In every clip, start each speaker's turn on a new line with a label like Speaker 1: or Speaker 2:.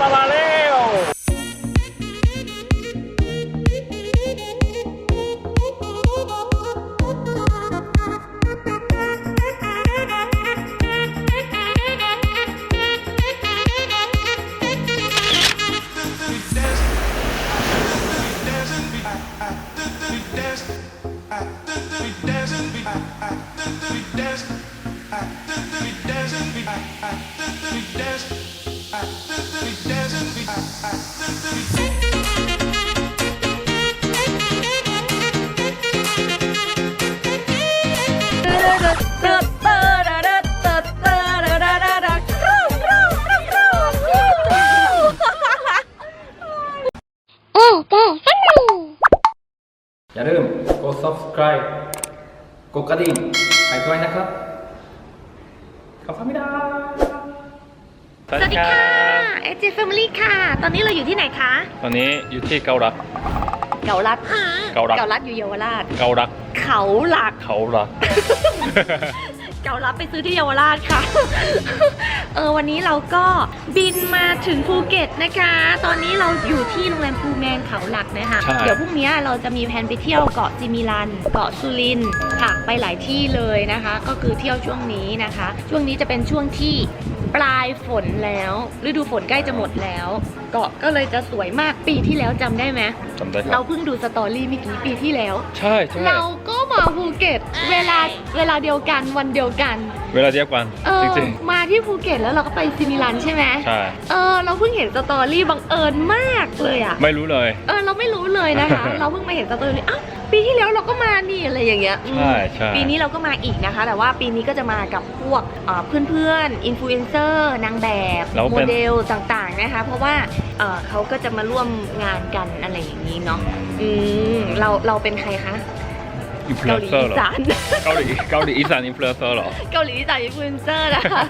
Speaker 1: ปลา ดกระดิ่งให้ด้วยนะครับขอบคุณไม่ได้
Speaker 2: สวัสดีค่ะเอเจแฟมิลี่ค่ะ ตอนนี้เราอยู่ที่ไหนคะ
Speaker 1: ตอนนี้อยู่ที่เกาลัก
Speaker 2: เกาลัด
Speaker 1: เกาลัด
Speaker 2: เกาลัดอยู่เยาวราช
Speaker 1: เกาลัก
Speaker 2: เขาหลัก
Speaker 1: เขาลัก
Speaker 2: เกาลัดไปซื้อที่เยาวราชค่ะ เออวันนี้เราก็ บินมาถึงภูเก็ตนะคะ ตอนนี้เราอยู่ที่โรงแรมภูแมนเขาหลักนะคะ
Speaker 1: ใช่
Speaker 2: เดี๋ยวพรุ่งนี้เราจะมีแผนไปเที่ยวเกาะจิมิลัน เกาะสุรินทร์ค่ะ ไปหลายที่เลยนะคะ ก็คือเที่ยวช่วงนี้นะคะ ช่วงนี้จะเป็นช่วงที่ปลายฝนแล้ว ฤดูฝนใกล้จะหมดแล้ว เกาะก็เลยจะสวยมากปีที่แล้วจำได้ไหม
Speaker 1: จำได้ค
Speaker 2: เรา
Speaker 1: รับ
Speaker 2: เพิ่งดูสตอรี่เมื่อกี้ปีที่แล้ว
Speaker 1: ใช่ใช่
Speaker 2: เราก็มาภูเก็ตเวลาเวลาเดียวกันวันเดียวกัน
Speaker 1: เวลาเดียวกัน
Speaker 2: เออ
Speaker 1: จริง
Speaker 2: มาที่ภูเก็ตแล้วเราก็ไปซิมิลันใช่ไหม
Speaker 1: ๆใช่
Speaker 2: เออเราเพิ่งเห็นสตอรี่บังเอิญมากเลยอะ
Speaker 1: ไม่รู้เลย
Speaker 2: เออเราไม่รู้เลยนะคะ เราเพิ่งมาเห็นสตอรี่อ้าวปีที่แล้วเราก็มานี่อะไรอย่างเงี้ยอืม
Speaker 1: ใช่ใช่
Speaker 2: ปีนี้เราก็มาอีกนะคะ แต่ว่าปีนี้ก็จะมากับพวกเอ่อเพื่อนๆอินฟลูเอนเซอร์นางแบบ
Speaker 1: แล้ว
Speaker 2: โม
Speaker 1: เป็น
Speaker 2: เดลต่างๆนะคะ เพราะว่าเอ่อเขาก็จะมาร่วมงานกันอะไรอย่างนี้เนาะอืมเราเราเป็นใครคะ
Speaker 1: อินฟลู
Speaker 2: เกา
Speaker 1: เอน
Speaker 2: หลี
Speaker 1: เซอร์
Speaker 2: อี
Speaker 1: เหรอ
Speaker 2: สาน
Speaker 1: เกาหลีเกาหลีอีสานอินฟลูเอนเซอร์เหรอ
Speaker 2: เกาหลีอีสานอินฟลูเอนเซอร์นะคะ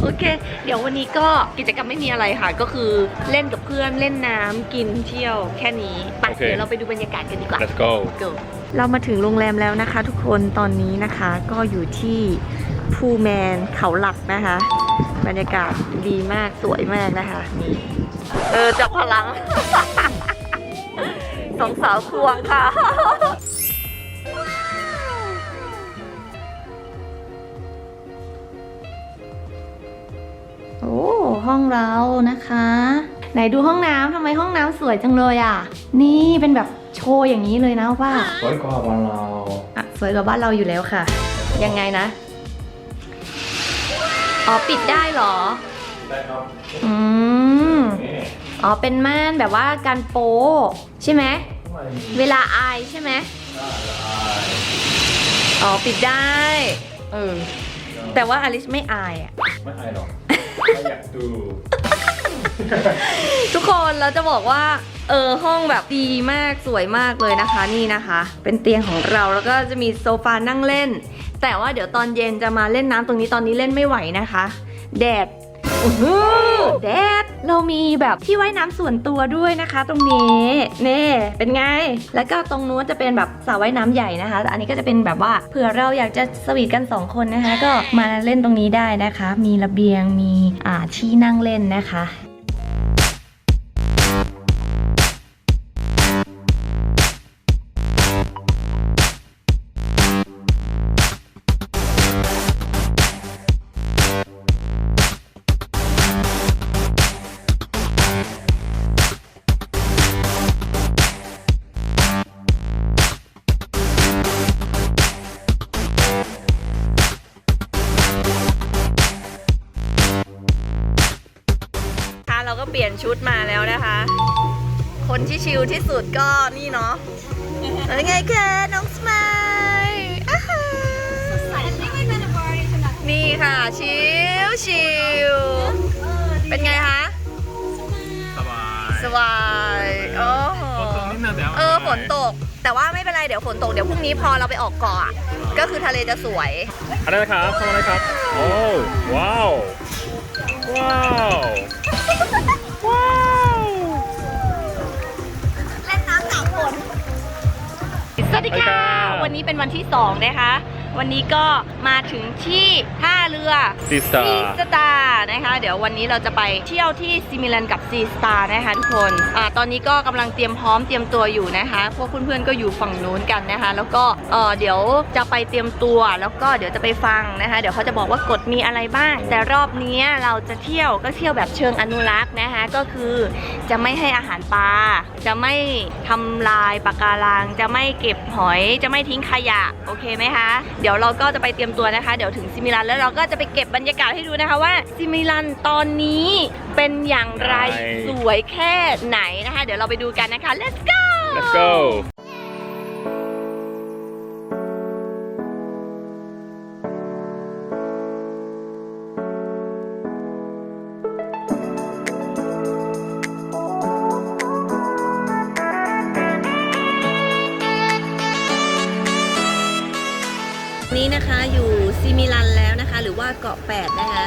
Speaker 2: โอเค เดี๋ยววันนี้ก็กิจกรรมไม่มีอะไรค่ะ ก็คือเล่นกับเพื่อนเล่นน้ำกินเที่ยวแค่นี้ไป
Speaker 1: โอเค
Speaker 2: เดี๋ยวเราไปดูบรรยากาศกันดีกว่า
Speaker 1: let's go
Speaker 2: go เรามาถึงโรงแรมแล้วนะคะ ทุกคนตอนนี้นะคะก็อยู่ที่พูแมนเขาหลักนะคะ บรรยากาศดีมากสวยมากนะคะนี่เออจับพลังสองสาวควงค่ะ โอ้ห้องเรานะคะ ไหนดูห้องน้ำทำไมห้องน้ำสวยจังเลยอะ นี่เป็นแบบโชว์อย่างนี้เลยนะว่า
Speaker 1: สวยกว่าบ้านเรา
Speaker 2: อะสวยกว่าบ้านเราอยู่แล้วค่ะ ยังไงนะอ๋อปิดได้เหรอ
Speaker 1: ได้ครับ
Speaker 2: อืม
Speaker 1: นี่
Speaker 2: อ๋อเป็นม่านแบบว่าการโป๊ใช่ไหมเวลาอายใช่ไหมอ๋อปิดได้เออแต่ว่าอลิสไม่อายอะ
Speaker 1: ไม่อายหรอก ไม่อยากดู
Speaker 2: ทุกคนเราจะบอกว่าเออห้องแบบดีมากสวยมากเลยนะคะนี่นะคะ เป็นเตียงของเราแล้วก็จะมีโซฟานั่งเล่น แต่ว่าเดี๋ยวตอนเย็นจะมาเล่นน้ำตรงนี้ตอนนี้เล่นไม่ไหวนะคะ แดด อื้อหือแดดเรามีแบบที่ว่ายน้ำส่วนตัวด้วยนะคะ ตรงนี้เน่เป็นไง แล้วก็ตรงนู้นจะเป็นแบบสระว่ายน้ำใหญ่นะคะ อันนี้ก็จะเป็นแบบว่าเผื่อเราอยากจะสวีทกันสองคนนะคะ ก็มาเล่นตรงนี้ได้นะคะ มีระเบียงมีอ่าที่นั่งเล่นนะคะ ชุดมาแล้วนะคะ คนที่ชิลที่สุดก็นี่เนาะเป็นไงคะน้องสมายอ่าฮะนี่ค่ะ ชิลชิลเป็นไงคะ
Speaker 1: สบาย
Speaker 2: สบายโอ้โห
Speaker 1: ฝนตกนิดนึงแต่ว่า
Speaker 2: เออฝนตก แต่ว่าไม่เป็นไรเดี๋ยวฝนตกเดี๋ยวพรุ่งนี้พอเราไปออกเกาะอะก็คือทะเลจะสวย
Speaker 1: อะไรนะครับทำอะไรครับ โอ้ว้าว ว้าวว้ วั
Speaker 2: สดีค่ะ วันนี้เป็นวันที่2นะคะ วันนี้ก็มาถึงที่ท่าเรือ
Speaker 1: ซีสตา
Speaker 2: ซี
Speaker 1: ร์
Speaker 2: สตาร์นะคะ เดี๋ยววันนี้เราจะไปเที่ยวที่ซิมิลันกับซีสตาร์นะคะทุกคนอ่าตอนนี้ก็กำลังเตรียมพร้อมเตรียมตัวอยู่นะคะ พวกเพื่อนๆก็อยู่ฝั่งนู้นกันนะคะ แล้วก็เออเดี๋ยวจะไปเตรียมตัวแล้วก็เดี๋ยวจะไปฟังนะคะ เดี๋ยวเขาจะบอกว่ากฎมีอะไรบ้าง แต่รอบนี้เราจะเที่ยวก็เที่ยวแบบเชิงอนุรักษ์นะคะ ก็คือจะไม่ให้อาหารปลาจะไม่ทำลายปะการัง จะไม่เก็บหอย จะไม่ทิ้งขยะโอเคไหมคะเดี๋ยวเราก็จะไปเตรียมตัวนะคะ เดี๋ยวถึงซิมิลันแล้วเราก็จะไปเก็บบรรยากาศให้ดูนะคะว่าซิมิลันตอนนี้เป็นอย่างไร
Speaker 1: ใช่
Speaker 2: สวยแค่ไหนนะคะ เดี๋ยวเราไปดูกันนะคะ let's go
Speaker 1: let's go
Speaker 2: เกาะแปดนะคะ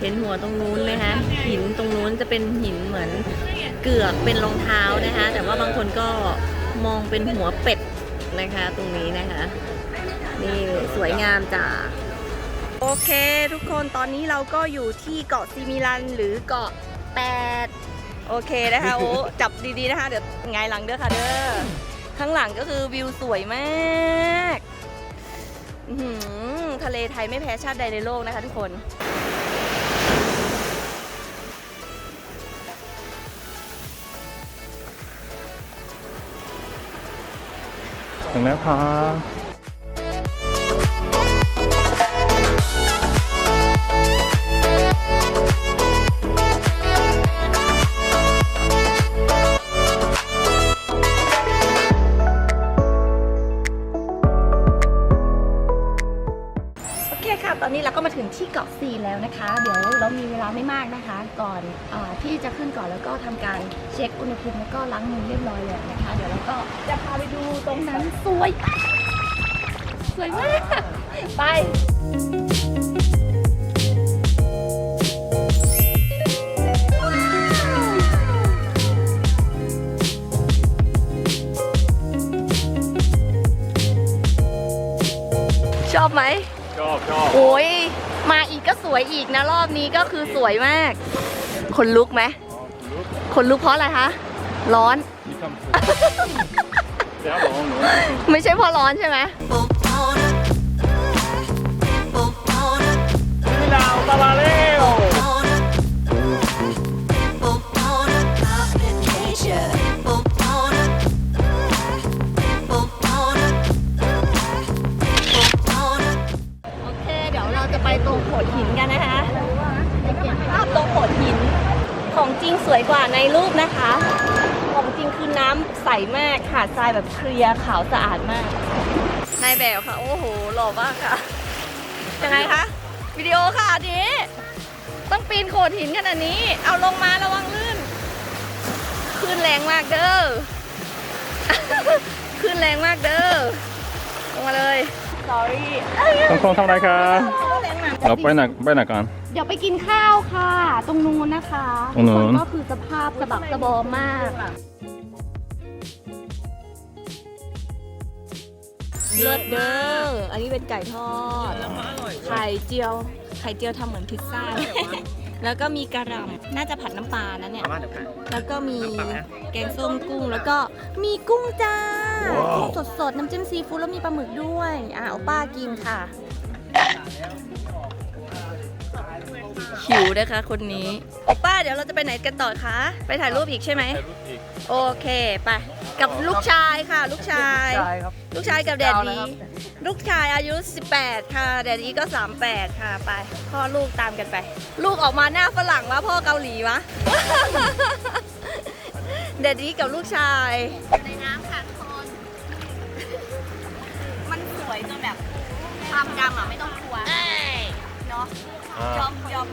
Speaker 2: เห็นหัวตรงนู้นไหมคะหินตรงนู้นจะเป็นหินเหมือนเกือกเป็นรองเท้านะคะ แต่ว่าบางคนก็มองเป็นหัวเป็ดนะคะ ตรงนี้นะคะนี่สวยงามจ้ะโอเค ทุกคนตอนนี้เราก็อยู่ที่เกาะซิมิลันหรือเกาะแปดโอเคนะคะโอ้จับดีๆนะคะ เดี๋ยวไงหลังเด้อค่ะเด้อข้างหลังก็คือวิวสวยมาก ทะเลไทยไม่แพ้ชาติใดในโลกนะคะทุกคน
Speaker 1: ถึงแล้วครับ
Speaker 2: อนนี้เราก็มาถึงที่เกาะซีแล้วนะคะ เดี๋ยวเรามีเวลาไม่มากนะคะ ก่อนอที่จะขึ้นก่อนแล้วก็ทำการเช็คอุณหภูมิแล้วก็ล้างมือเรียบร้อยแล้วนะคะ เดี๋ยวเราก็จะพาไปดูตรงนั้นสวย สวยมาก ไปชอบไหม
Speaker 1: อบชอบ
Speaker 2: โอ้ยมาอีกก็สวยอีกนะรอบนี้ก็คือสวยมาก คนลุกไหมคนลุกเพราะอะไรคะ ร้อน
Speaker 1: มีคำพูดเดี๋ยวบอกหนู
Speaker 2: ไม่ใช่เพราะร้อนใช่ไหม
Speaker 1: พี่ดาวตาลาเร็
Speaker 2: ของจริงสวยกว่าในรูปนะคะ ของจริงคือน้ำใสมากหาดทรายแบบเคลียร์ขาวสะอาดมากนายแบบค่ะ โอ้โหหล่อมากค่ะยังไงคะวิดีโอค่ะอันนี้ต้องปีนโขดหินขนาดนี้ เอาลงมาระวังลื่นขึ้นแรงมากเด้อขึ้นแรงมากเด้อลงมาเลย sorry
Speaker 1: ต้องคงทำอะไรคะเราไปไหนไปไหนกัน
Speaker 3: เดี๋ยวไปกินข้าวค่ะ ตรงนู้นนะคะ
Speaker 1: ตรงนู้น
Speaker 3: ทุกคก็คือสภาพสะบักสะบอมมาก
Speaker 2: เลิศเด้อ อันนี้เป็นไก่ทอด ไข่เจียว ไข่เจียวทำเหมือนพิซซ่า แล้วก็มีกระหล่ำน่าจะผัดน้ำปลานะเนี่ย แล้วก็มีแกงส้มกุ้ง แล้วก็มีกุ้งจ้า กุ้งสดๆ น้ำจิ้มซีฟู้ดแล้วมีปลาหมึกด้วย อะเอาป้ากินค่ะ หิวนะคะคนนี้โอป้าเดี๋ยวเราจะไปไหนกันต่อคะ ไปถ่ายรูปอีกใช่ไหมโอเคไป กับลูกชายค่ะ ลูกชายลูกชายกับแดดดี ลูกชายอายุ 18 ค่ะ แดดดีก็ 38 ค่ะไปพ่อลูกตามกันไป ลูกออกมาหน้าฝรั่งวะพ่อเกาหลีวะ แดดดีกับลูกชายในน้ำค่ะทุกคน มันสวยจนแบบความดำอะไม่ต้องกลัวเนาะ ยอม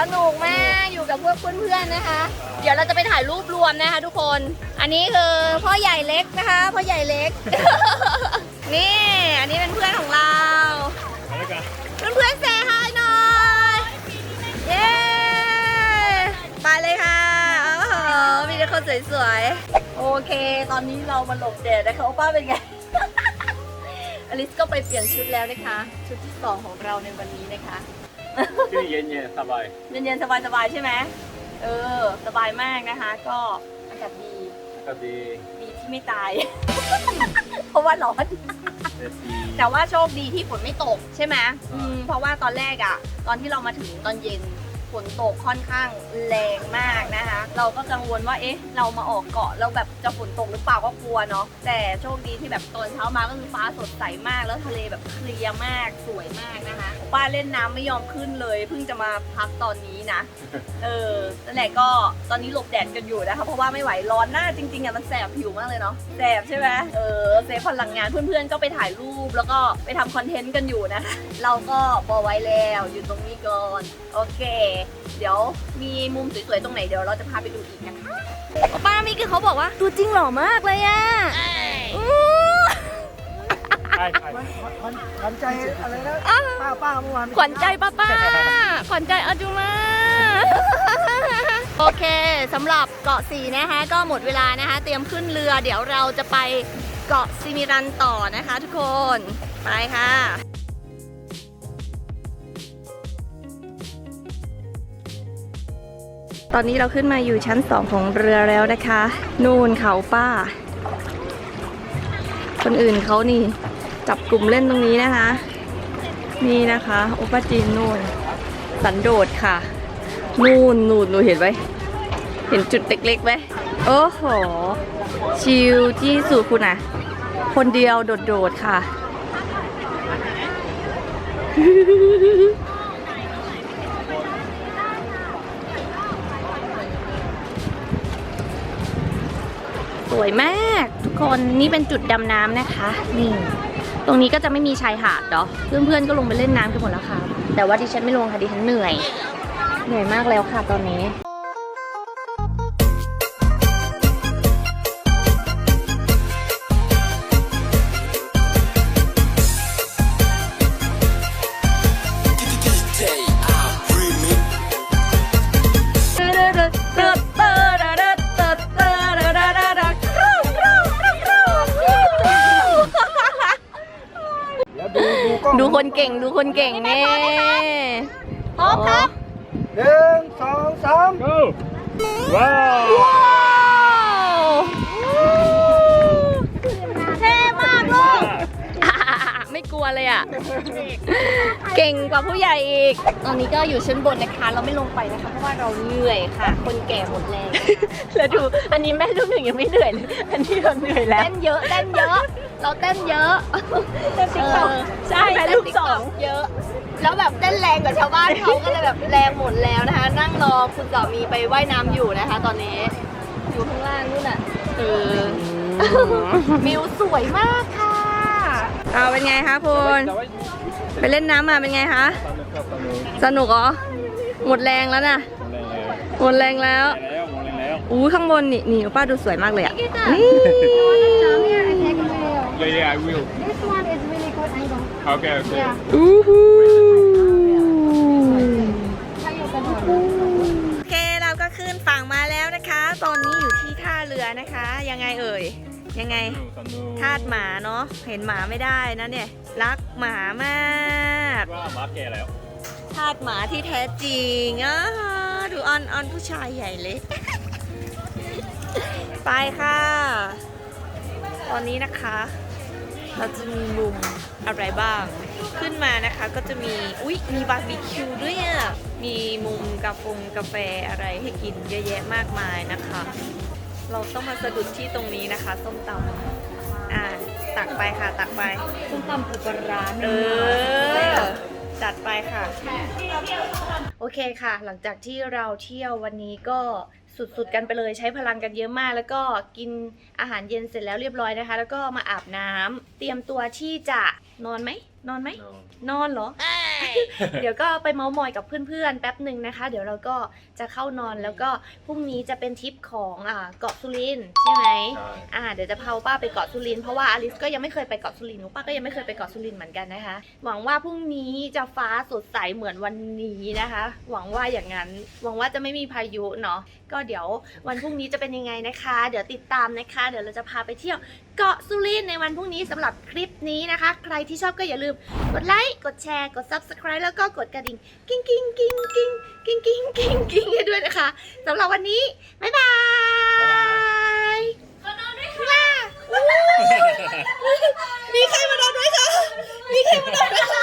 Speaker 2: สนุกมากอยู่กับเพื่อนๆนะคะ เดี๋ยวเราจะไปถ่ายรูปรวมนะคะ ทุกคน อันนี้คือพ่อใหญ่เล็กนะคะพ่อใหญ่เล็ก นี่อันนี้เป็นเพื่อนของเราเพื่อนเพื่อนเซฮายหน่อยเย้ไปเลยค่ะโอ้โหมีแต่คนสวยๆโอเค ตอนนี้เรามาหลบแดดนะคะโอป้าเป็นไงอลิสก็ไปเปลี่ยนชุดแล้วนะคะ ชุดที่สองของเราในวันนี้นะคะ
Speaker 1: ที่เย็นเย็นสบาย
Speaker 2: เย็นๆสบายๆใช่ไหมเออ สบายมากนะคะ ก็อากาศดี
Speaker 1: ก็ดี
Speaker 2: ดีที่ไม่ตาย เพราะว่าร้อน
Speaker 1: เดซี
Speaker 2: แต่ว่าโชคดีที่ฝนไม่ตกใช่ไหมอืมเพราะว่าตอนแรกอะตอนที่เรามาถึงตอนเย็นฝนตกค่อนข้างแรงมากนะคะ เราก็กังวลว่าเอ๊ะ เรามาออกเกาะแล้วแบบจะฝนตกหรือเปล่าก็กลัวเนาะแต่โชคดีที่แบบตอนเช้ามาก็คือฟ้าสดใสมากแล้วทะเลแบบเคลียร์มากสวยมากนะคะ ป้าเล่นน้ำไม่ยอมขึ้นเลย เพิ่งจะมาพักตอนนี้นะ เออนั่นแหละก็ตอนนี้หลบแดดกันอยู่นะคะเพราะว่าไม่ไหวร้อนหน้าจริงๆอะมันแสบผิวมากเลยเนาะแสบใช่ไหมเออเซฟพลังงานเพื่อนๆก็ไปถ่ายรูปแล้วก็ไปทำคอนเทนต์กันอยู่นะคะ เราก็พอไว้แล้วอยู่ตรงนี้ก่อนโอเค เดี๋ยวมีมุมสวยๆตรงไหนเดี๋ยวเราจะพาไปดูอีกนะคะป้ามิกเขาบอกว่าตัวจริงหล่อมากเลยอะอู้
Speaker 1: ใช่ใช่
Speaker 4: ขวัญใจอะไรนะ
Speaker 2: อ้าว
Speaker 4: ป้าป้าเมื่อวาน
Speaker 2: ขวัญใจป้าป้าขวัญใจอาจุมา โอเคสำหรับเกาะสีนะคะก็หมดเวลานะคะ เตรียมขึ้นเรือเดี๋ยวเราจะไปเกาะซิมิรันต่อนะคะทุกคน ไปค่ะ ตอนนี้เราขึ้นมาอยู่ชั้นสองของเรือแล้วนะคะ นู่นเขาป้า คนอื่นเขานี่ จับกลุ่มเล่นตรงนี้นะคะ นี่นะคะโอปาจีนนู่น สันโดษค่ะ นู่นนู่นหนูเห็นไหมเห็นจุดเล็กๆไหมโอ้โห ชิลที่สุดคุณอะคนเดียวโดดๆค่ะ สวยมาก ทุกคนนี่เป็นจุดดำน้ำนะคะ นี่ ตรงนี้ก็จะไม่มีชายหาดเนาะเพื่อนๆก็ลงไปเล่นน้ำกันหมดแล้วค่ะ แต่ว่าดิฉันไม่ลงค่ะดิฉันเหนื่อย เหนื่อยมากแล้วค่ะตอนนี้
Speaker 4: กล้อง
Speaker 2: ดูคนเก่งดูคนเก่งนี่พร้อมครับ
Speaker 4: หนึ่งสองสาม
Speaker 1: go ว้าว
Speaker 2: ว้าว กลัวเลยอะ เก่งกว่าผู้ใหญ่อีก ตอนนี้ก็อยู่ชั้นบนนะคะ เราไม่ลงไปนะคะ เพราะว่าเราเหนื่อยค่ะ คนแก่หมดแรง
Speaker 3: แล้วดู อันนี้แม่ลูกหนึ่งยังไม่เหนื่อยเลย อันนี้เราเหนื่อยแล้ว
Speaker 2: เต้นเยอะ เต้นเยอะ เราเต้นเยอะ
Speaker 3: เต้น TikTok ใช่
Speaker 2: เต้น
Speaker 3: ลูกสอง
Speaker 2: TikTok เยอะ แล้วแบบเต้นแรงกว่าชาวบ้านเขาก็เลยแบบแรงหมดแล้วนะคะ นั่งรอคุณสามีไปว่ายน้ำอยู่นะคะ ตอนนี้ อยู่ข้างล่างนู่นน่ะเออวิวสวยมากค่ะ เอาเป็นไงคะคุณไปเล่นน้ำมาเป็นไงคะ สนุกเหรอ หมดแรงแล้วนะหมดแรงแล้ว
Speaker 1: แล้วมองแล้ว
Speaker 2: อู้ข้างบนนี่นี่ป้าดูสวยมากเลยอะนี่
Speaker 1: yeah yeah I will
Speaker 3: This one is really good angle
Speaker 1: okay okay
Speaker 2: อู้หู ยยังไง
Speaker 1: สนุก
Speaker 2: ทาสหมาเนาะ เห็นหมาไม่ได้นะเนี่ย รักหมามาก
Speaker 1: ว่ามาแก่แล้ว
Speaker 2: ทาสหมาที่แท้จริงอะดูออนออนผู้ชายใหญ่เลย ไปค่ะ ตอนนี้นะคะ เราจะมีมุมอะไรบ้าง ขึ้นมานะคะก็จะมี อุ๊ย มีบาร์บีคิวด้วยอะ มีมุมกาแฟกาแฟอะไรให้กินเยอะแยะมากมายนะคะ เราต้องมาสะดุดที่ตรงนี้นะคะ ส้มตำอ่าตักไปค่ะ ตักไป
Speaker 3: ส้มตำปูปลาร้า
Speaker 2: เออ จัดไปค่ะ โอเคค่ะ หลังจากที่เราเที่ยววันนี้ก็สุดๆกันไปเลยใช้พลังกันเยอะมาก แล้วก็กินอาหารเย็นเสร็จแล้วเรียบร้อยนะคะ แล้วก็มาอาบน้ำเตรียมตัวที่จะนอนไหม นอนไหม
Speaker 1: นอน
Speaker 2: นอนเหรอ เดี๋ยวก็ไปเมาส์มอยกับเพื่อนๆ แป๊บหนึ่งนะคะ เดี๋ยวเราก็จะเข้านอนแล้วก็พรุ่งนี้จะเป็นทริปของอ่าเกาะสุรินทร์ใช่ไหม
Speaker 1: ใช่
Speaker 2: อ่าเดี๋ยวจะพาป้าไปเกาะสุรินทร์เพราะว่าอลิสก็ยังไม่เคยไปเกาะสุรินทร์หนูป้าก็ยังไม่เคยไปเกาะสุรินทร์เหมือนกันนะคะ หวังว่าพรุ่งนี้จะฟ้าสดใสเหมือนวันนี้นะคะ หวังว่าอย่างนั้น หวังว่าจะไม่มีพายุเนาะ ก็เดี๋ยววันพรุ่งนี้จะเป็นยังไงนะคะ เดี๋ยวติดตามนะคะ เดี๋ยวเราจะพาไปเที่ยวเกาะสุรินทร์ในวันพรุ่งนี้สำหรับคลิปนี้นะคะ ใครที่ชอบก็อย่าลืมกดไลค์กดแชร์กด subscribe แล้วก็กดกระดิ่งกิ้งกิ้งกิ้งกิ้งกิ้งกิ้งกิ้งกิ้งให้ด้วยนะคะสำหรับวันนี้บ๊ายบายขอนอนด้วยค่ะมีใครมานอนด้วยคะมีใครมานอนด้วยคะ